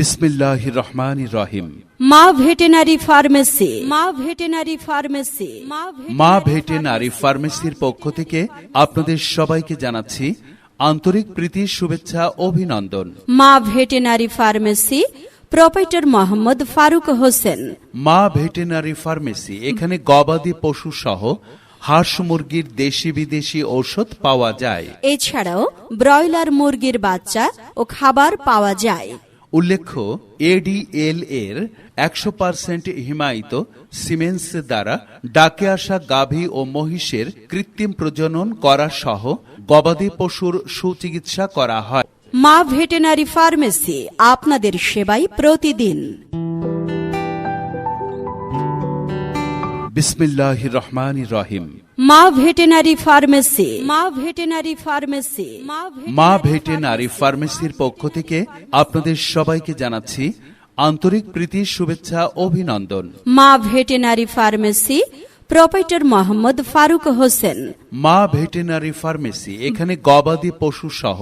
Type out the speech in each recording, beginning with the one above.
বিসমিল্লাহ রহমান রহিম Maa veterinary pharmacy. Maa veterinary pharmacy. Maa veterinary ফার্মেসির পক্ষ থেকে আপনাদের সবাইকে জানাচ্ছি আন্তরিক প্রীতি শুভেচ্ছা অভিনন্দন। Maa veterinary pharmacy proprietor Mohammad Faruk Hossain. Maa veterinary pharmacy এখানে গবাদি পশু সহ হাঁস মুরগির দেশি বিদেশি ঔষধ পাওয়া যায়। এছাড়াও ব্রয়লার মুরগির বাচ্চা ও খাবার পাওয়া যায়। উল্লেখ্য এডিএল এর একশো পার্সেন্ট হিমায়িত সিমেন্স দ্বারা ডাকে আসা গাভী ও মহিষের কৃত্রিম প্রজনন করা সহ গবাদি পশুর সুচিকিৎসা করা হয়। মা ভেটেনারি ফার্মেসি আপনাদের সেবাই প্রতিদিন। বিসমিল্লাহ রহমান রহিম। Maa veterinary pharmacy. Maa veterinary pharmacy. Maa veterinary ফার্মেসির পক্ষ থেকে আপনাদের সবাইকে জানাচ্ছি আন্তরিক প্রীতি শুভেচ্ছা অভিনন্দন। Maa veterinary pharmacy proprietor Mohammad Faruk Hossain. Maa veterinary pharmacy এখানে গবাদি পশু সহ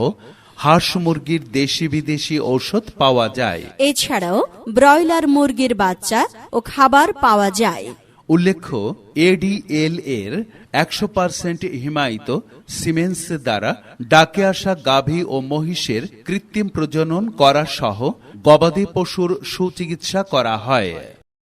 হাঁস মুরগির দেশি বিদেশি ঔষধ পাওয়া যায়। এছাড়াও ব্রয়লার মুরগির বাচ্চা ও খাবার পাওয়া যায়। উল্লেখ্য এডিএল এর একশো পার্সেন্ট হিমায়িত সিমেন্স দ্বারা ডাকে আসা গাভী ও মহিষের কৃত্রিম প্রজনন করা সহ গবাদি পশুর সুচিকিৎসা করা হয়।